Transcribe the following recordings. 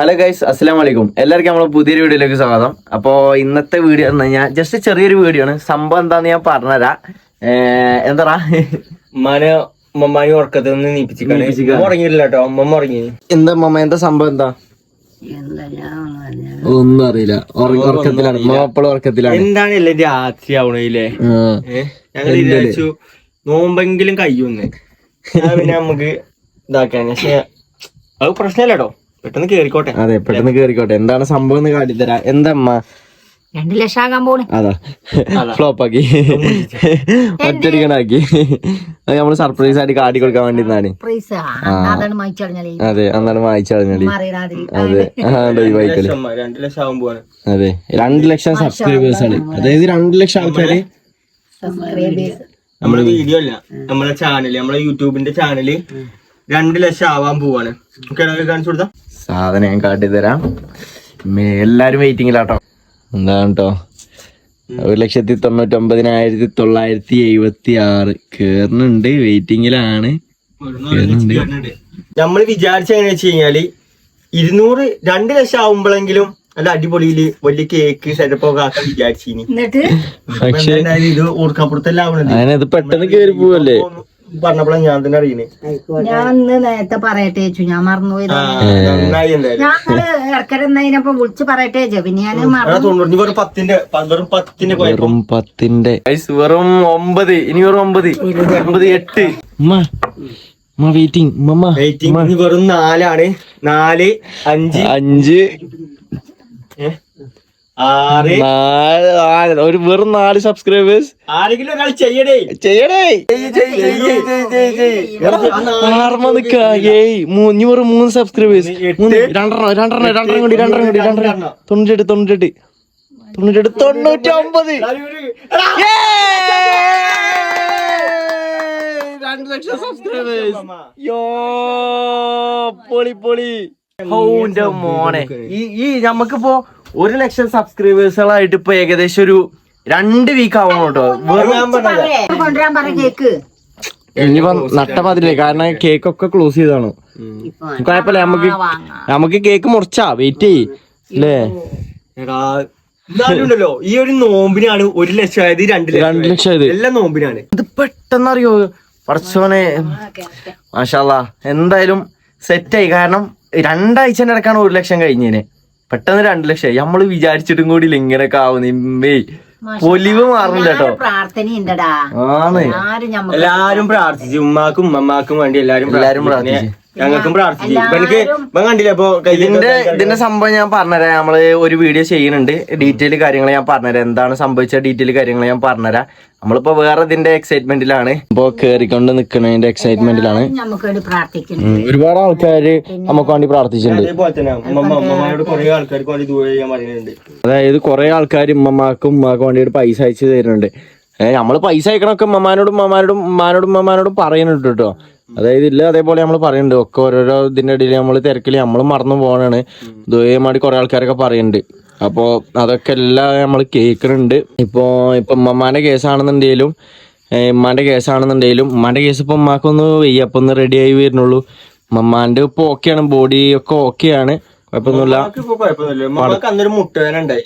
Hello guys അസ്സലാം വലൈക്കും എല്ലാവർക്കും നമ്മൾ പുതിയൊരു വീഡിയോയിലേക്ക് സ്വാഗതം. അപ്പോൾ ഇന്നത്തെ വീഡിയോ എന്ന് പറഞ്ഞാൽ ജസ്റ്റ് ചെറിയൊരു വീഡിയോ ആണ്. സംഭവം എന്താന്ന് ഞാൻ പറഞ്ഞുതരാം. എന്താ ഉമ്മാനെ ഉമ്മമാനെ ഉറക്കത്തിൽ നിന്ന്. ഉമ്മ ഉറങ്ങിയില്ല കേട്ടോ. അമ്മ ഉറങ്ങി. എന്താ മമ്മ എന്താ സംഭവം എന്താ? ഒന്നും അറിയില്ല. ഉറക്കത്തിലാണ്. എപ്പോഴും ഉറക്കത്തിലാണ്. എന്താണ് എല്ലാം രാത്രി ആവണില്ലേ ഞങ്ങൾ വിചാരിച്ചു നോമ്പെങ്കിലും കയ്യൊന്ന് പിന്നെ നമുക്ക് ഇതാക്കാൻ പക്ഷെ അത് പ്രശ്നമല്ല കേട്ടോ. പെട്ടെന്ന് കേറിക്കോട്ടെ. അതെ പെട്ടെന്ന് കേറിക്കോട്ടെ. എന്താണ് സംഭവം എന്ന് കാട്ടിത്തരാം എന്താ അമ്മ രണ്ട് ലക്ഷം ആകാൻ പോണ് അതാ. ഫ്ലോപ്പാക്കി. ഒറ്റടിക്കണാക്കി അത് നമ്മൾ സർപ്രൈസ് ആയിട്ട് കാട്ടി കൊടുക്കാൻ വേണ്ടി അതെ അന്നാണ് വായിച്ചു കളഞ്ഞാൽ അറിയാതിരി അതെ പോവാണ് അതെ രണ്ട് ലക്ഷം സബ്സ്ക്രൈബേഴ്സ് ആണ്. അതായത് രണ്ട് ലക്ഷം ആൾക്കാര്. നമ്മളെ വീഡിയോ അല്ല നമ്മളെ ചാനൽ നമ്മളെ യൂട്യൂബിന്റെ ചാനൽ രണ്ട് ലക്ഷം ആവാൻ പോവാണ്. കാണിച്ചു കൊടുത്താ? സാധനം ഞാൻ കാട്ടിത്തരാം. തരാം എല്ലാരും വെയിറ്റിംഗിലാട്ടോ എന്താണ് കേട്ടോ ഒരു ലക്ഷത്തി തൊണ്ണൂറ്റി ഒമ്പതിനായിരത്തി തൊള്ളായിരത്തി എഴുപത്തി ആറ് കേറുന്നുണ്ട്. വെയിറ്റിംഗിലാണ് നമ്മൾ വിചാരിച്ച എങ്ങനെ വെച്ച് കഴിഞ്ഞാൽ ഇരുന്നൂറ് രണ്ട് ലക്ഷം ആവുമ്പോഴെങ്കിലും നല്ല അടിപൊളിയിൽ വലിയ കേക്ക് സെറ്റപ്പ് ഒക്കെ ആക്കാൻ വിചാരിച്ചിനി. പക്ഷെ ഇത് ഓർക്കാപ്പുറത്തെല്ലാം ആവണത്. അതിനത് പെട്ടെന്ന് കേറി പോവല്ലേ? പറഞ്ഞപ്പോഴാണ് ഞാൻ തന്നെ അറിയണേ. ഞാൻ ഇന്ന് നേരത്തെ പറയട്ടെ ചേച്ചു ഞാൻ മറന്നുപോയി ആ, നന്നായി എന്തായാലും. ഞങ്ങൾ ഇടക്കര എന്നതിനപ്പൊ വിളിച്ച് പറയട്ടെ വെച്ചു പിന്നെ ഞാൻ എടാ മറന്നു. തൊണ്ണൂറ് വെറും പത്തിന്റെ പ- വെറും പത്തിന്റെ കുഴപ്പം വെറും പത്തിന്റെ. വെറും ഒമ്പത്. ഇനി വെറും ഒമ്പത്. ഒമ്പത് എട്ട്. വെയിറ്റിംഗ് വെയിറ്റിംഗ് വെറും നാലാണ്. നാല് അഞ്ച്. അഞ്ച്. ഏ, ആറ്. നാല് നാല് ഒരു വെറും നാല് സബ്സ്ക്രൈബേഴ്സ് ആരെങ്കിലും ഒരാൾ ചെയ്യണേ ചെയ്യണേ ആർമ നിക്ക. ഏയ് ഇനി വെറും മൂന്ന് സബ്സ്ക്രൈബേഴ്സ് രണ്ടെണ്ണം രണ്ടെണ്ണം രണ്ടെണ്ണം കൂടി രണ്ടെണ്ണം കൂടി രണ്ടെണ്ണം. തൊണ്ണൂറ്റെട്ട് തൊണ്ണൂറ്റെട്ട്. തൊണ്ണൂറ്റെട്ട് തൊണ്ണൂറ്റി ഒമ്പത്. രണ്ട് ലക്ഷം സബ്സ്ക്രൈബേഴ്സ് യോ പൊളി പൊളി. ഹൗന്റെ മോനെ. ഈ ഈ നമുക്കിപ്പോ ഒരു ലക്ഷം സബ്സ്ക്രൈബേഴ്സുകളായിട്ട് ഇപ്പൊ ഏകദേശം ഒരു രണ്ട് വീക്ക് ആവണം കേട്ടോ. കൊണ്ടുവരാൻ പറ കേക്ക്. ഇനിയിപ്പോ കാരണം കേക്ക് ഒക്കെ ക്ലോസ് ചെയ്താണ് കുഴപ്പമില്ല നമുക്ക് നമുക്ക് കേക്ക് മുറിച്ചാ വെയിറ്റ് ചെയ്യ്. അല്ലേ ഈ ഒരു നോമ്പിനാണ് ഒരു ലക്ഷം ആയത് രണ്ട് ലക്ഷം രണ്ട് ആയത്. ലക്ഷം ഇത് എല്ലാം നോമ്പിനാണ്. ഇത് പെട്ടെന്ന് അറിയോ പറച്ചോനെ മാഷാല്ല എന്തായാലും സെറ്റായി കാരണം രണ്ടാഴ്ചന്റെ ഇടക്കാണ് ഒരു ലക്ഷം കഴിഞ്ഞേനെ. പെട്ടെന്ന് രണ്ടു ലക്ഷം. നമ്മൾ വിചാരിച്ചിട്ടും കൂടി ഇങ്ങനെയൊക്കെ ആവുന്നേ. പൊലിവ് മാറുന്നില്ല കേട്ടോ. പ്രാർത്ഥനയുണ്ടടാ. ആണ്. എല്ലാരും പ്രാർത്ഥിച്ചു. ഉമ്മാക്കും ഉമ്മമാക്കും വേണ്ടി എല്ലാരും എല്ലാരും പ്രാർത്ഥിച്ചു. ഞങ്ങൾക്കും പ്രാർത്ഥിച്ചു എനിക്ക് കണ്ടില്ല ഇതിന്റെ ഇതിന്റെ സംഭവം ഞാൻ പറഞ്ഞുതരാം. നമ്മൾ ഒരു വീഡിയോ ചെയ്യുന്നുണ്ട്. ഡീറ്റെയിൽ കാര്യങ്ങൾ ഞാൻ പറഞ്ഞുതരാം. എന്താണ് സംഭവിച്ച ഡീറ്റെയിൽ കാര്യങ്ങൾ ഞാൻ പറഞ്ഞുതരാം. നമ്മളിപ്പോ വേറെ ഇതിന്റെ എക്സൈറ്റ്മെന്റിലാണ് ഇപ്പൊ കേറിക്കൊണ്ട് നിക്കണതിന്റെ എക്സൈറ്റ്മെന്റിലാണ് ഒരുപാട് ആൾക്കാര് നമുക്ക് വേണ്ടി പ്രാർത്ഥിച്ചിട്ടുണ്ട്. അതായത് കുറെ ആൾക്കാർ ഉമ്മമാക്കും ഉമ്മാക്കും വേണ്ടി പൈസ അയച്ചു തരുന്നുണ്ട്. നമ്മൾ പൈസ അയക്കണൊക്കെ ഉമ്മമാനോടും ഉമ്മമാരോടും ഉമ്മാനോടും ഉമ്മമാനോടും പറയുന്നുണ്ട് കേട്ടോ. അതായത് ഇല്ല അതേപോലെ നമ്മൾ പറയുന്നുണ്ട് ഒക്കെ ഓരോരോ ഇതിന്റെ ഇടയിൽ നമ്മൾ തിരക്കിൽ നമ്മൾ മറന്നു പോകാനാണ് ദുരമാടി കുറെ ആൾക്കാരൊക്കെ പറയുന്നുണ്ട് അപ്പോ അതൊക്കെ എല്ലാം നമ്മൾ കേൾക്കുന്നുണ്ട് ഇപ്പോ ഇപ്പൊ ഉമ്മമാന്റെ കേസാണെന്നുണ്ടെങ്കിലും ഉമ്മാന്റെ കേസാണെന്നുണ്ടെങ്കിലും ഉമ്മാന്റെ കേസ് ഇപ്പൊ ഉമ്മാക്കൊന്ന് വയ്യ. അപ്പൊ ഒന്ന് റെഡി ആയി വരുന്നുള്ളൂ. ഉമ്മാന്റെ ഇപ്പൊ ഓക്കെയാണ് ബോഡി ഒക്കെ ഓക്കെയാണ് കുഴപ്പമൊന്നുമില്ല. അന്നൊരു മുട്ടുവേന ഉണ്ടായി.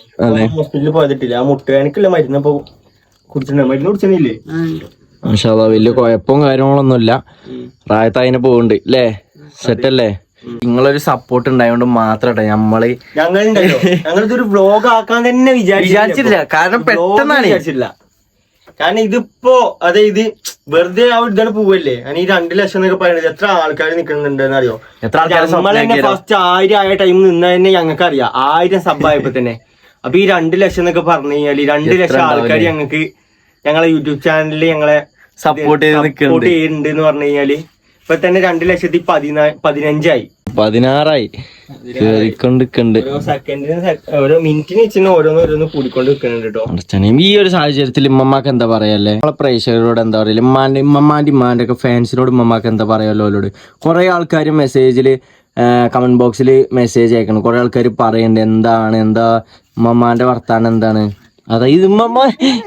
ഹോസ്പിറ്റലിൽ പോയതിട്ടില്ല. ആ മുട്ടുവേനക്കുള്ള മരുന്ന് ഇപ്പൊ കുടിച്ചിട്ടുണ്ട്. മരുന്ന് കുടിച്ചില്ലേ മാഷാല്ലാ വലിയ കുഴപ്പവും കാര്യങ്ങളൊന്നുമില്ല. പ്രായത്തതിന് പോകുന്നുണ്ട് അല്ലേ സെറ്റ് അല്ലേ നിങ്ങളൊരു സപ്പോർട്ട് ഉണ്ടായതുകൊണ്ട് മാത്രട്ടെ നമ്മൾ ഞങ്ങളൊരു ഞങ്ങളിതൊരു വ്ലോഗ് ആക്കാൻ തന്നെ വിചാരിച്ചില്ല കാരണം പെട്ടെന്നാണ്. വിചാരിച്ചില്ല കാരണം ഇതിപ്പോ അതായത് വെറുതെ ആ ഇതാണ് പോവല്ലേ? ഞാൻ ഈ രണ്ട് ലക്ഷം എന്നൊക്കെ പറയുന്നത് എത്ര ആൾക്കാർ നിൽക്കുന്നുണ്ടെന്ന് അറിയോ തന്നെ ഫസ്റ്റ് ആയിരം ആയ ടൈം നിന്ന തന്നെ ഞങ്ങൾക്ക് അറിയാം ആയിരം സബ് ആയപ്പോ തന്നെ. അപ്പൊ ഈ രണ്ട് ലക്ഷം എന്നൊക്കെ പറഞ്ഞു കഴിഞ്ഞാൽ രണ്ട് ലക്ഷം ആൾക്കാർ ഞങ്ങൾക്ക് ഞങ്ങളെ യൂട്യൂബ് ചാനലിൽ ഞങ്ങളെ സപ്പോർട്ട് ചെയ്ത് സപ്പോർട്ട് നിൽക്കുന്നുണ്ട് ചെയ്യുന്നുണ്ട് എന്ന് പറഞ്ഞു കഴിഞ്ഞാൽ ഇപ്പൊ തന്നെ രണ്ട് ലക്ഷത്തി പതിനാ പതിനഞ്ചായി. പതിനാറായി. കേറിക്കൊണ്ടിരിക്കുന്നുണ്ട് ഓരോ സെക്കൻഡിന് ഓരോ മിനിറ്റിന് ഓരോന്ന് ഓരോന്ന് കൂടിക്കൊണ്ട് നിൽക്കുന്നുണ്ട് കേട്ടോ അടച്ചനെ ഈ ഒരു സാഹചര്യത്തിൽ ഉമ്മമാക്ക് എന്താ പറയല്ലേ? നമ്മളെ പ്രേക്ഷകരോട് എന്താ പറയല്ലേ ഉമ്മാന്റെ ഉമ്മമാന്റെ ഉമ്മാന്റെ ഒക്കെ ഫാൻസിനോട് ഉമ്മമാക്ക് എന്താ പറയാലോ അവരോട് കുറെ ആൾക്കാർ മെസ്സേജിൽ കമന്റ് ബോക്സിൽ മെസ്സേജ് അയക്കണം. കുറെ ആൾക്കാർ പറയുന്നുണ്ട് എന്താണ് എന്താ ഉമ്മമാന്റെ വർത്താനം എന്താണ്? അതായത് ഉമ്മമ്മ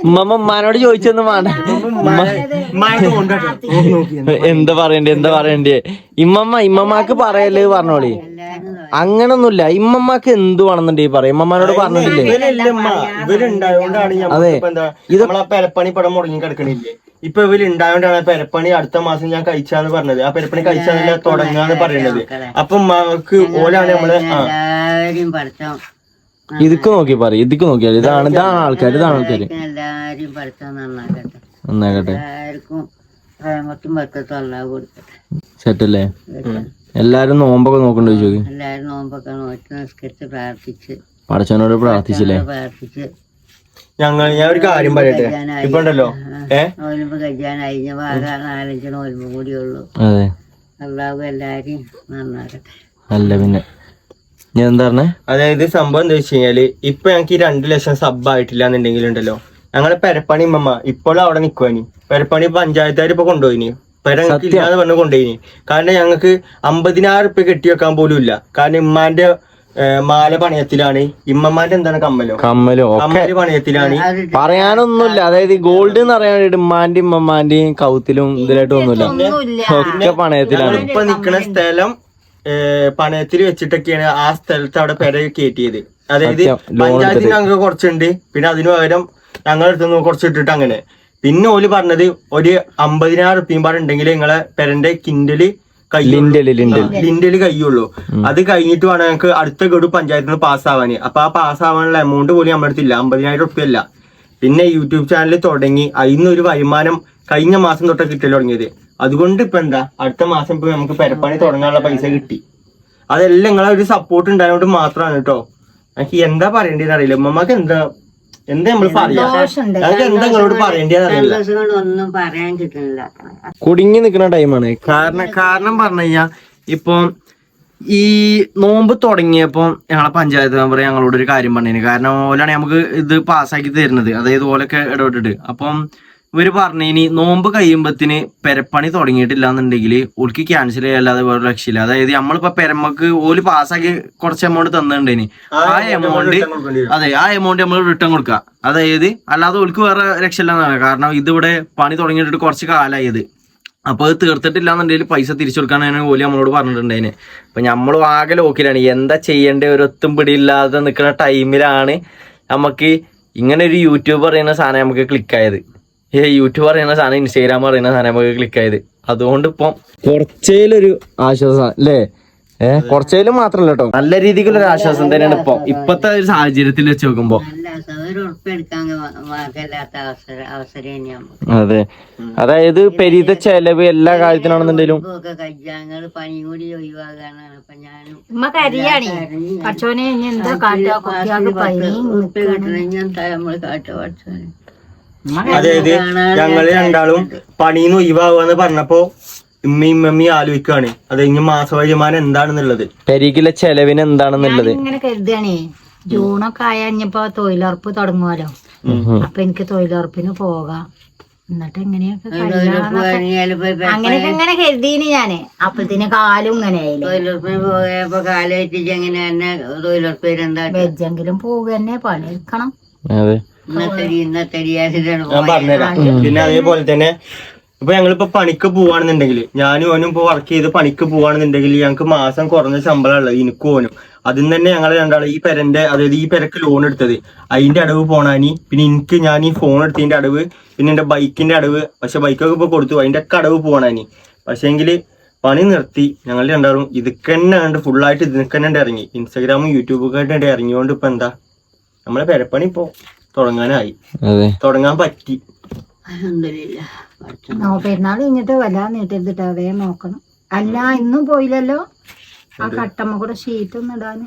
ഉമ്മമ്മ ഉമ്മാനോട് ചോദിച്ചൊന്നും വേണ്ട. എന്താ പറയണ്ടേ? എന്താ പറയണ്ടേ ഇമ്മമ്മ ഇമ്മമ്മക്ക് പറയല്ലേ പറഞ്ഞോളി. അങ്ങനൊന്നുമില്ല. ഇമ്മമ്മക്ക് എന്ത് വേണമെന്നുണ്ടെങ്കിൽ പറയും? ഇമ്മമ്മനോട് പറഞ്ഞിട്ടില്ലേ? അതെ. ഇത് പെരപ്പണി പടം മുടങ്ങി കിടക്കണില്ലേ? ഇപ്പൊ ഇവർ ഉണ്ടായോണ്ടാണ് പെരപ്പണി അടുത്ത മാസം ഞാൻ കഴിച്ചാന്ന് പറഞ്ഞത്. ആ പെരപ്പണി കഴിച്ചാന്നല്ല തുടങ്ങാന്ന് പറയണത്. അപ്പൊ ഉമ്മക്ക് ഓലാണ് നമ്മൾ ഇതൊക്കെ നോക്കി പറയും ഇതൊക്കെ നോക്കിയാൽ ഇതാണ് ഇതാണ് ആൾക്കാർ ഇതാണ് ആൾക്കാർ എല്ലാരും പഠിത്തം നന്നാക്കട്ടെ. നന്നാകട്ടെ എല്ലാവർക്കും പ്രേമത്തും ഭക്തത്തും അല്ലാതെ കൊടുക്കട്ടെ. സെറ്റല്ലേ? എല്ലാരും നോമ്പൊക്കെ നോക്കണ്ട ചോദിച്ചു എല്ലാരും നോമ്പൊക്കെ നോക്കി നിസ്കരിച്ച് പ്രാർത്ഥിച്ച്. പടച്ചവനോട് പ്രാർത്ഥിച്ചില്ലേ? പ്രാർത്ഥിച്ച്. ഞങ്ങൾ ഞാൻ ഒരു കാര്യം പറയട്ടെ? ഇപ്പൊ ഉണ്ടല്ലോ? ഏ? കഴിക്കാൻ അയിഞ്ഞ നാലഞ്ച് നോലുമ്പ് കൂടിയുള്ളൂ. അതെ. അള്ളാഹു എല്ലാരും നന്നാക്കട്ടെ. അല്ല പിന്നെ. ഞാൻ എന്താ പറഞ്ഞേ അതായത് സംഭവം എന്താ വെച്ച് കഴിഞ്ഞാൽ ഇപ്പൊ ഞങ്ങൾക്ക് ഈ രണ്ട് ലക്ഷം സബ് ആയിട്ടില്ല എന്നുണ്ടെങ്കിൽ ഉണ്ടല്ലോ ഞങ്ങളെ പെരപ്പണി മമ്മ ഇപ്പോഴും അവിടെ നിക്കുവാനി. പെരപ്പണി പഞ്ചായത്തുകാർ ഇപ്പൊ കൊണ്ടുപോയിനി. പെര ഞങ്ങൾക്ക് ഇല്ലാന്ന് പറഞ്ഞ് കൊണ്ടുപോയിനി. കാരണം ഞങ്ങൾക്ക് അമ്പതിനായിരം ഉറുപ്പ്യ കെട്ടി വെക്കാൻ പോലും ഇല്ല കാരണം ഇമ്മാന്റെ മാല പണയത്തിലാണ്. ഇമ്മമാന്റെ എന്താണ് കമ്മലോ? കമ്മലോ കമ്മൽ പണയത്തിലാണ്. പറയാനൊന്നുമില്ല. അതായത് ഗോൾഡ് എന്ന് പറയാനായിട്ട് ഇമ്മാന്റെ ഇമ്മമാന്റെയും കൗത്തിലും ഇതിലായിട്ടൊന്നുമില്ല. ഒന്നുമില്ല ഒക്കെ പണയത്തിലാണ്. ഇപ്പൊ നിക്കണ സ്ഥലം പണയത്തിൽ വെച്ചിട്ടൊക്കെയാണ് ആ സ്ഥലത്ത് അവിടെ പെര കയറ്റിയത്. അതായത് പഞ്ചായത്തിൽ പഞ്ചായത്തിന് ഞങ്ങൾക്ക് കുറച്ചുണ്ട്. പിന്നെ അതിനു പകരം ഞങ്ങളുടെ അടുത്ത് നിന്ന് കുറച്ച് ഇട്ടിട്ട് അങ്ങനെ. പിന്നെ ഓൽ പറഞ്ഞത് ഒരു അമ്പതിനായിരം റുപ്യം പാട് ഉണ്ടെങ്കിൽ നിങ്ങളെ പെരന്റെ കിൻഡൽ ലിൻഡൽ കയ്യുള്ളൂ. കഴിയുള്ളൂ അത് കഴിഞ്ഞിട്ട് വേണം ഞങ്ങൾക്ക് അടുത്ത ഗഡു പഞ്ചായത്തിൽ നിന്ന് പാസ്സാവാന്. അപ്പൊ ആ പാസ്സാവാനുള്ള എമൗണ്ട് പോലും നമ്മുടെ അടുത്തില്ല അമ്പതിനായിരം റുപ്യ അല്ല പിന്നെ യൂട്യൂബ് ചാനൽ തുടങ്ങി. അതിൽ നിന്ന് ഒരു വരുമാനം കഴിഞ്ഞ മാസം തൊട്ടേ കിട്ടൽ തുടങ്ങിയത്. അതുകൊണ്ട് ഇപ്പൊ എന്താ അടുത്ത മാസം ഇപ്പൊ നമുക്ക് പെരപ്പണി തുടങ്ങാനുള്ള പൈസ കിട്ടി. അതെല്ലാം നിങ്ങളെ ഒരു സപ്പോർട്ട് ഉണ്ടായതുകൊണ്ട് മാത്രമാണ് കേട്ടോ എനിക്ക് എന്താ പറയേണ്ടതെന്ന് അറിയില്ല. ഉമ്മമാക്ക് എന്താ എന്താ നമ്മൾ പറയാ. ഞങ്ങൾക്ക് എന്താ നിങ്ങളോട് പറയേണ്ടതെന്ന് അറിയില്ല. ഒന്നും പറയാൻ കിട്ടുന്നില്ല. കുടുങ്ങി നിൽക്കുന്ന ടൈമാണ് കാരണം കാരണം പറഞ്ഞു കഴിഞ്ഞാ ഇപ്പൊ ഈ നോമ്പ് തുടങ്ങിയപ്പോ ഞങ്ങളെ പഞ്ചായത്ത് മെമ്പർ ഞങ്ങളോട് ഒരു കാര്യം പറഞ്ഞു കാരണം ഓലാണ് നമുക്ക് ഇത് പാസ്സാക്കി തരുന്നത്. അതായത് ഓലൊക്കെ ഇടപെട്ടിട്ട്. അപ്പം ഇവർ പറഞ്ഞിനി നോമ്പ് കഴിയുമ്പത്തിന് പെരപ്പണി തുടങ്ങിയിട്ടില്ല എന്നുണ്ടെങ്കിൽ ഓൽക്ക് ക്യാൻസൽ ചെയ്യാല്ലാതെ വേറെ ലക്ഷ്യമില്ല അതായത് നമ്മളിപ്പോ പെരമ്മക്ക് ഓൽ പാസ്സാക്കി കുറച്ച് എമൗണ്ട് തന്നിട്ടുണ്ടേനി. ആ എമൗണ്ട് അതെ ആ എമൗണ്ട് നമ്മൾ റിട്ടേൺ കൊടുക്കുക അതായത് അല്ലാതെ ഓൾക്ക് വേറെ രക്ഷയില്ലെന്നാണ്. കാരണം ഇതിവിടെ പണി തുടങ്ങിയിട്ട് കുറച്ച് കാലമായത് അപ്പൊ അത് തീർത്തിട്ടില്ല എന്നുണ്ടെങ്കിൽ പൈസ തിരിച്ചു കൊടുക്കാനാണ് ഓലി നമ്മളോട് പറഞ്ഞിട്ടുണ്ടായിന് അപ്പൊ നമ്മൾ ആകെ ലോക്കിലാണ് എന്താ ചെയ്യേണ്ട? ഒരൊത്തും പിടിയില്ലാതെ നിൽക്കുന്ന ടൈമിലാണ് നമുക്ക് ഇങ്ങനെ ഒരു യൂട്യൂബ് പറയുന്ന സാധനം നമുക്ക് ക്ലിക്കായത് ഈ യൂട്യൂബ് പറയുന്ന സാധനം ഇൻസ്റ്റാഗ്രാം പറയുന്ന സാധനം നമുക്ക് ക്ലിക്ക് ആയത് അതുകൊണ്ട് ഇപ്പം കുറച്ചേലൊരു ആശ്വാസം അല്ലേ ഏഹ് കുറച്ചേലും മാത്രല്ല കേട്ടോ നല്ല രീതിക്കുള്ള ഒരു ആശ്വാസം തന്നെയാണ് ഇപ്പൊ ഇപ്പത്തെ ഒരു സാഹചര്യത്തിൽ വെച്ച് നോക്കുമ്പോ അതെ അതായത് പെരീത ചെലവ് എല്ലാ കാര്യത്തിനാണെന്നുണ്ടെങ്കിലും പച്ചോനെ ഇനി എന്താ കാട്ടുക കുട്ടികൾക്ക് പനി അതായത് ഞങ്ങൾ രണ്ടാളും പണിന്ന് ഒഴിവാകുക പറഞ്ഞപ്പോ ഉമ്മയും ഇമ്മി ആലോചിക്കുകയാണ് അത് ഇനി മാസ വരുമാനം എന്താണെന്നുള്ളത്. പെരികിലെ ചെലവിന് എന്താണെന്നുള്ളത്. ഇങ്ങനെ ജൂണൊക്കെ ആയ കഴിഞ്ഞപ്പോ തൊഴിലുറപ്പ് തുടങ്ങുമല്ലോ അപ്പൊ എനിക്ക് തൊഴിലുറപ്പിന് പോകാം. എന്നിട്ട് എങ്ങനെയൊക്കെ അങ്ങനെയൊക്കെ ഇങ്ങനെ കരുതീന് ഞാൻ. അപ്പത്തിന് കാലും ഇങ്ങനെ ആയില്ലേ. തൊഴിലുറപ്പിന് പോയപ്പോ കാലായിട്ട് എങ്ങനെ തന്നെ തൊഴിലുറപ്പ് എന്താ? വെജെങ്കിലും പോവുക തന്നെ പണിയെടുക്കണം. അതെ. ഞാൻ പറഞ്ഞുതരാം. പിന്നെ അതേപോലെ തന്നെ ഇപ്പൊ ഞങ്ങളിപ്പോ പണിക്ക് പോവാണെന്നുണ്ടെങ്കിൽ ഞാനും ഓനും ഇപ്പൊ വർക്ക് ചെയ്ത് പണിക്ക് പോവാണെന്നുണ്ടെങ്കിൽ ഞങ്ങൾക്ക് മാസം കുറഞ്ഞ ശമ്പളം ഉള്ളത് എനിക്കും ഓനും. അതിൽ തന്നെ ഞങ്ങൾ രണ്ടാളും ഈ പെരന്റെ അതായത് ഈ പെരക്ക് ലോൺ എടുത്തത്. അതിന്റെ അടവ് പോണാനി. പിന്നെ എനിക്ക് ഞാൻ ഈ ഫോൺ എടുത്തതിന്റെ അടവ് പിന്നെ എന്റെ ബൈക്കിന്റെ അടവ്. പക്ഷെ ബൈക്കൊക്കെ ഇപ്പൊ കൊടുത്തു. അതിന്റെ ഒക്കെ അടവ് പോണാനി. പക്ഷേങ്കിൽ പണി നിർത്തി. ഞങ്ങൾ രണ്ടാളും ഇതൊക്കെ തന്നെ കണ്ട് ഫുള്ളായിട്ട് ഇതിനൊക്കെ തന്നെ ഇറങ്ങി. ഇൻസ്റ്റാഗ്രാമും യൂട്യൂബൊക്കെ ആയിട്ട് ഇറങ്ങിയോണ്ട് ഇപ്പൊ എന്താ? നമ്മളെ പെരപ്പണി ഇപ്പൊ. തുടങ്ങാനായി. അതെ. തുടങ്ങാൻ പറ്റി. പെരുന്നാൾ കഴിഞ്ഞിട്ട് വല്ല നീട്ടരുതിട്ട് അതേ നോക്കണം. അല്ല ഇന്നും പോയില്ലല്ലോ? ആ കട്ടമ്മ കൂടെ ഷീറ്റ് ഒന്ന് ഇടാന്.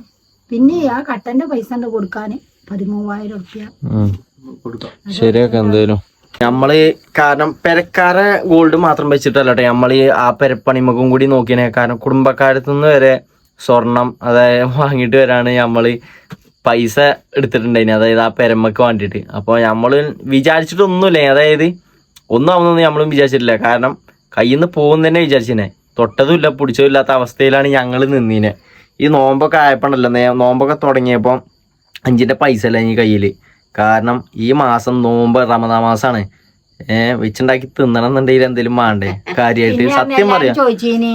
പിന്നെ ആ കട്ടന്റെ പൈസ ഉണ്ട് കൊടുക്കാന്. പതിമൂവായിരം ഉറുപ്യ ഉം. കൊടുക്കാം. ശരിയൊക്കെ എന്തേലും. നമ്മൾ കാരണം പെരക്കാരെ ഗോൾഡ് മാത്രം വെച്ചിട്ടല്ല കേട്ടോ നമ്മൾ ഈ ആ പെരപ്പണിമുഖം കൂടി നോക്കിയനെ കാരണം കുടുംബക്കാരത്തു നിന്ന് വരെ സ്വർണം അതായത് വാങ്ങിയിട്ട് വരാണ് നമ്മൾ പൈസ എടുത്തിട്ടുണ്ടായിന് അതായത് ആ പെരമ്മക്ക് വേണ്ടിയിട്ട്. അപ്പോൾ നമ്മൾ വിചാരിച്ചിട്ടൊന്നുമില്ല അതായത് ഒന്നും ആവുന്നൊന്നും നമ്മളും വിചാരിച്ചിട്ടില്ല. കാരണം കയ്യിൽ നിന്ന് പോകുന്ന തന്നെ വിചാരിച്ചിനെ. തൊട്ടതുമില്ല പിടിച്ചതും ഇല്ലാത്ത അവസ്ഥയിലാണ് ഞങ്ങൾ നിന്നീനെ. ഈ നോമ്പൊക്കെ ആയപ്പോണ്ടല്ലോ നോമ്പൊക്കെ തുടങ്ങിയപ്പോൾ അഞ്ചിന്റെ പൈസ അല്ല ഈ കയ്യിൽ കാരണം ഈ മാസം നോമ്പ് റമദാ മാസാണ്. ഏഹ് വെച്ചുണ്ടാക്കി തിന്നണം എന്നുണ്ടെങ്കിൽ എന്തെങ്കിലും വേണ്ടേ? കാര്യമായിട്ട് സത്യം പറയാം. ചോദിച്ചിനി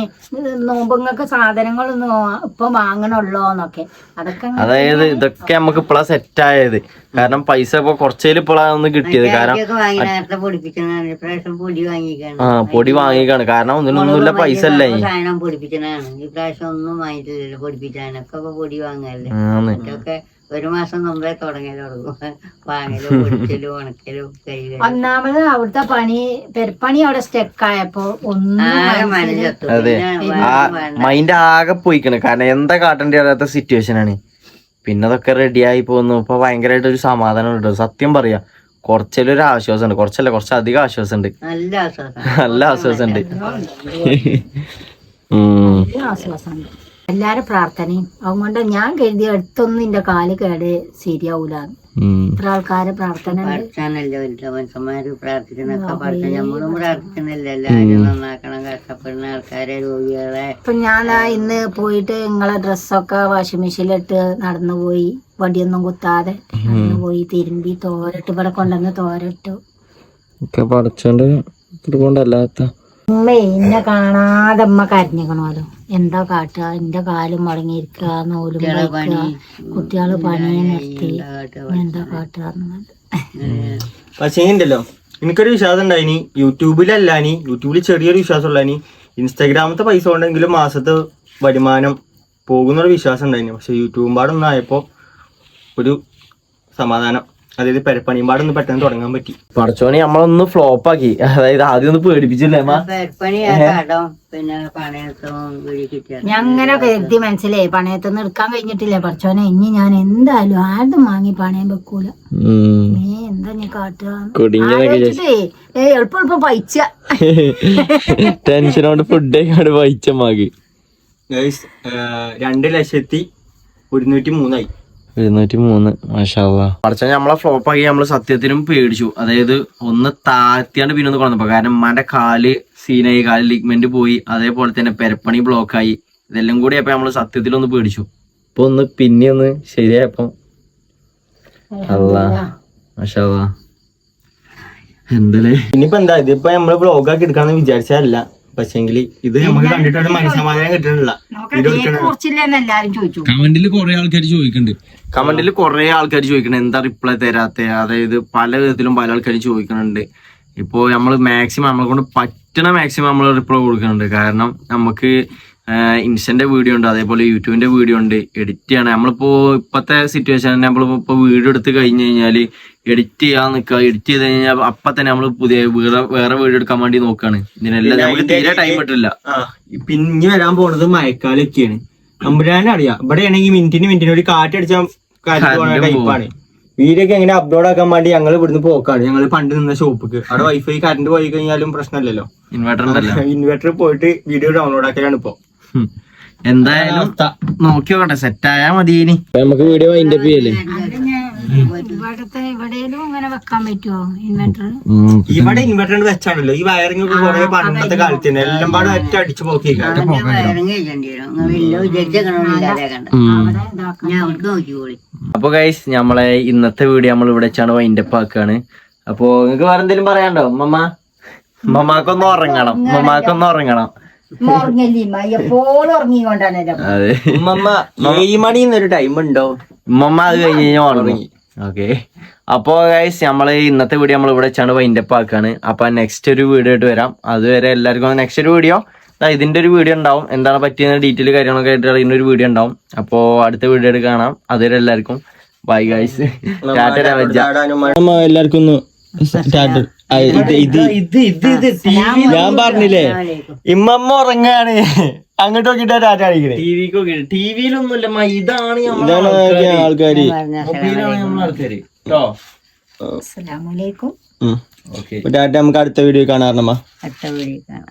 നോമ്പുങ്ങൾക്ക് സാധനങ്ങളൊന്നും ഇപ്പൊ വാങ്ങണുള്ളോ എന്നൊക്കെ. അതൊക്കെ അതായത് ഇതൊക്കെ നമുക്ക് ഇപ്പളാ സെറ്റ് ആയത് കാരണം പൈസ ഇപ്പൊ കുറച്ചേൽ ഇപ്പളാന്ന് ഒന്ന് കിട്ടിയത്. കാരണം ആ പൊടി വാങ്ങിക്കാണ്. കാരണം ഒന്നിനൊന്നുമില്ല പൈസ അല്ലേ? സാധനം പൊടിപ്പിച്ചതാണ് ഈ പ്രാവശ്യം ഒന്നും വാങ്ങിയിട്ടില്ലല്ലോ പൊടിപ്പിക്കാനൊക്കെ. പൊടി വാങ്ങല്ലേ ഒരു മാസം മുമ്പേ തുടങ്ങി തുടങ്ങും വാങ്ങലും പൊടിച്ചലും ഉണക്കലും കൈകളും ഒന്നാമത് അവിടുത്തെ പണി പെരപ്പണി അവിടെ സ്റ്റെക്ക് ആയപ്പോ ഒന്നും മനസ്സിലെത്തും അതെ. മൈൻഡ് ആകെ പോയിക്കണ്. കാരണം എന്താ കാട്ടേണ്ടി അറിയാത്ത സിറ്റുവേഷൻ ആണ്. പിന്നെ അതൊക്കെ റെഡി ആയി പോന്നു. ഇപ്പൊ ഭയങ്കരമായിട്ട് ഒരു സമാധാനം ഉണ്ട്. സത്യം പറയാ. കുറച്ചൊരു ഒരു ആശ്വാസം ഉണ്ട് കുറച്ചല്ല കുറച്ചധികം ആശ്വാസം ഉണ്ട് നല്ല ആശ്വാസം ഉണ്ട് ഉം. എല്ലാരും പ്രാർത്ഥനയും. അതുകൊണ്ട് ഞാൻ കരുതി അടുത്തൊന്നും എന്റെ കാൽ കേട് ശരിയാവൂല. ഇത്ര ആൾക്കാരെ പ്രാർത്ഥന ഉണ്ട്. പഠിച്ചാണല്ലോ വലുത് മനുഷ്യന്മാര് പ്രാർത്ഥിക്കുന്നൊക്കെ പഠിച്ച നമ്മളും പ്രാർത്ഥിക്കുന്നില്ല. എല്ലാരും നന്നാക്കണം കഷ്ടപ്പെടുന്ന ആൾക്കാരെ രോഗികളെ. ഇപ്പൊ ഞാൻ ആ ഇന്ന് പോയിട്ട് നിങ്ങളെ ഡ്രസ്സൊക്കെ വാഷിംഗ് മെഷീനിലിട്ട് നടന്നു പോയി വടിയൊന്നും കുത്താതെ നടന്നു പോയി തിരുമ്പി തോരട്ട് ഇവിടെ കൊണ്ടുവന്ന് തോരട്ടു. ഒക്കെ പഠിച്ചോണ്ട് ഇതുകൊണ്ടല്ലാത്ത ഉമ്മേ എന്നെ കാണാതെ അമ്മ കരഞ്ഞിക്കണമല്ലോ എന്താ കാട്ടുക? എന്റെ കാലും മുടങ്ങിയിരിക്കുക നൂലും കുട്ടികൾ പണിയെ നിർത്തി. എന്താ കാട്ടുക. പക്ഷേ ഉണ്ടല്ലോ എനിക്കൊരു വിശ്വാസം ഉണ്ടായിനി. യൂട്യൂബിലല്ലാനി യൂട്യൂബിൽ ചെറിയൊരു വിശ്വാസം ഉള്ളാനി ഇൻസ്റ്റാഗ്രാമത്തെ പൈസ ഉണ്ടെങ്കിലും മാസത്തെ വരുമാനം പോകുന്നൊരു വിശ്വാസം ഉണ്ടായിനി. പക്ഷെ യൂട്യൂബും പാടൊന്നും ആയപ്പോ ഒരു സമാധാനം. അതായത് പെരപ്പണിയും പാടൊന്ന് പെട്ടെന്ന് തുടങ്ങാൻ പറ്റി. പടച്ചോണി നമ്മളൊന്ന് ഫ്ലോപ്പ് ആക്കി അതായത് ആദ്യം ഒന്ന് പേടിപ്പിച്ചില്ലേ ഞങ്ങനെ കരുതി മനസ്സിലായി. പണയത്തൊന്നും എടുക്കാൻ കഴിഞ്ഞിട്ടില്ല. പടച്ചോനെ ഇനി ഞാൻ എന്തായാലും ആരും വാങ്ങി പണയം വെക്കൂല. നീ എന്താ ഞാൻ കാട്ടുക? എളുപ്പം എളുപ്പം പൈച്ച. ടെൻഷനോട് ഫുഡ് പൈച്ച മാകി രണ്ട് ലക്ഷത്തി ഒരുന്നൂറ്റി മൂന്നായി. എഴുന്നൂറ്റി മൂന്ന് മാഷാ പഠിച്ച നമ്മളെ ഫ്ലോപ്പ് ആക്കി നമ്മൾ സത്യത്തിനും പേടിച്ചു. അതായത് ഒന്ന് താഴ്ത്തിയാണ്ട് പിന്നെ ഒന്ന് കൊണ്ടപ്പോ കാരണം ഉമ്മാന്റെ കാൽ സീനായി കാൽ ലിഗ്മെന്റ് പോയി. അതേപോലെ തന്നെ പെരപ്പണി ബ്ലോക്ക് ആയി. ഇതെല്ലാം കൂടി അപ്പൊ നമ്മൾ സത്യത്തിലൊന്ന് പേടിച്ചു. ഇപ്പൊ ഒന്ന് പിന്നെ ഒന്ന് ശരിയായപ്പോ. അല്ല മാഷാള്ള എന്തല്ലേ? ഇനിയിപ്പോ എന്താ? ഇതിപ്പോ നമ്മൾ ബ്ലോഗാക്കി എടുക്കാന്ന് വിചാരിച്ചതല്ല. പക്ഷെങ്കിൽ ഇത് നമുക്ക് കണ്ടിട്ടാണ് മനസ്സമാധാനം കിട്ടണില്ല. കുറിച്ചില്ലെന്ന് എല്ലാരും ചോദിച്ചു. കമന്റിൽ കുറെ ആൾക്കാർ ചോദിക്കുന്നുണ്ട് കമന്റിൽ കുറെ ആൾക്കാർ ചോദിക്കുന്നുണ്ട് എന്താ റിപ്ലൈ തരാത്ത? അതായത് പല വിധത്തിലും പല ആൾക്കാർ ചോദിക്കുന്നുണ്ട് ഇപ്പോ നമ്മൾ മാക്സിമം നമ്മളെ കൊണ്ട് പറ്റണ മാക്സിമം നമ്മൾ റിപ്ലൈ കൊടുക്കുന്നുണ്ട് കാരണം നമുക്ക് ഇൻസ്റ്റന്റെ വീഡിയോ ഉണ്ട് അതേപോലെ യൂട്യൂബിന്റെ വീഡിയോ ഉണ്ട്. എഡിറ്റ് ചെയ്യണം. നമ്മളിപ്പോ ഇപ്പത്തെ സിറ്റുവേഷൻ നമ്മളിപ്പോ വീഡിയോ എടുത്ത് കഴിഞ്ഞ് കഴിഞ്ഞാൽ എഡിറ്റ് ചെയ്യാൻ നിൽക്കുക എഡിറ്റ് ചെയ്ത് കഴിഞ്ഞാൽ അപ്പൊ തന്നെ നമ്മൾ പുതിയ വേറെ വേറെ വീഡിയോ എടുക്കാൻ വേണ്ടി നോക്കാണ്. ഇതിനെല്ലാം നമുക്ക് തീരെ ടൈം കിട്ടില്ല ആ പിന്നെ വരാൻ പോണത് മഴക്കാലൊക്കെയാണ്. നമ്പുരാനെ അറിയാം. ഇവിടെ ആണെങ്കിൽ മിനിറ്റിന് മിനിറ്റിന് ഒരു കാറ്റടിച്ചാൽ കാറ്റ് പോണ ടൈപ്പാണ് വീഡിയോ ഒക്കെ എങ്ങനെ അപ്ലോഡ് ആക്കാൻ വേണ്ടി ഞങ്ങൾ ഇവിടുന്ന് പോക്കാണ്. ഞങ്ങൾ പണ്ട് നിന്ന ഷോപ്പിക്ക് അവിടെ വൈഫൈ കറണ്ട് പോയി കഴിഞ്ഞാലും പ്രശ്നമില്ലല്ലോ ഇൻവെർട്ടർ ഇൻവെർട്ടർ പോയിട്ട് വീഡിയോ ഡൗൺലോഡ് ആക്കലാണ് ഇപ്പൊ. ഉം. എന്തായാലും നോക്കി നോക്കട്ടെ സെറ്റ് ആയാ മതി ഇനി നമുക്ക് വീഡിയോ വൈൻഡ് അപ്പ് ചെയ്യല്ലേ? ഇവിടത്തെ ഇവിടെയും ഇങ്ങനെ വെക്കാൻ പറ്റുമോ ഇൻവെർട്ടർ ഇവിടെ ഇൻവെർട്ടർ വെച്ചാണല്ലോ. ഈ വയറിംഗ് ഒക്കെ കുറെ പണ്ടത്തെ കാലത്ത് എല്ലാം പാടെ ഒറ്റ അടിച്ചു പോക്കി അപ്പൊ ഗൈസ് നമ്മളെ ഇന്നത്തെ വീഡിയോ നമ്മൾ ഇവിടെ വെച്ചാണ് വൈൻഡ് അപ്പ് ആക്കാണ്. അപ്പൊ നിങ്ങക്ക് വേറെ എന്തെങ്കിലും പറയാണ്ടോ മമ്മ? മമ്മാക്കൊന്ന് ഉറങ്ങണം. മമ്മാക്കൊന്ന് ഉറങ്ങണം. ഏഴ് മണി എന്നൊരു ടൈം ഉണ്ടോ? മമ്മ അത് കഴിഞ്ഞ് കഴിഞ്ഞാൽ ഉറങ്ങി. ഓക്കെ അപ്പോ ഗൈസ് നമ്മൾ ഇന്നത്തെ വീഡിയോ നമ്മൾ ഇവിടെ വെച്ചാണ് വൈൻഡപ്പ് ആക്കാണ്. അപ്പൊ നെക്സ്റ്റ് ഒരു വീഡിയോ ആയിട്ട് വരാം. അതുവരെ എല്ലാവർക്കും നെക്സ്റ്റ് ഒരു വീഡിയോ ഇതിന്റെ ഒരു വീഡിയോ ഉണ്ടാവും. എന്താണ് പറ്റിയ ഡീറ്റെയിൽ കാര്യങ്ങളൊക്കെ ആയിട്ട് അറിയുന്ന ഒരു വീഡിയോ ഉണ്ടാവും. അപ്പോ അടുത്ത വീഡിയോ ആയിട്ട് കാണാം. അതുവരെ എല്ലാവർക്കും. ബൈ ഗൈസ് എല്ലാവർക്കും ഒന്ന് ഇത് ഇത് ഇത് ഇത് ഇത് ഞാൻ പറഞ്ഞില്ലേ ഇമ്മമ്മ ഉറങ്ങാണ്. അങ്ങോട്ട് നോക്കിട്ട് ടാറ്റ അടിക്കണേ ടി വിക്ക് ടി വിയിലൊന്നുമില്ല ഇതാണ് ഇതാണ് ആൾക്കാര്. ആൾക്കാര് കേട്ടോ? ടാറ്റ നമുക്ക് അടുത്ത വീഡിയോ കാണാറുണ്ടമ്മ അടുത്ത വീഡിയോ കാണാം.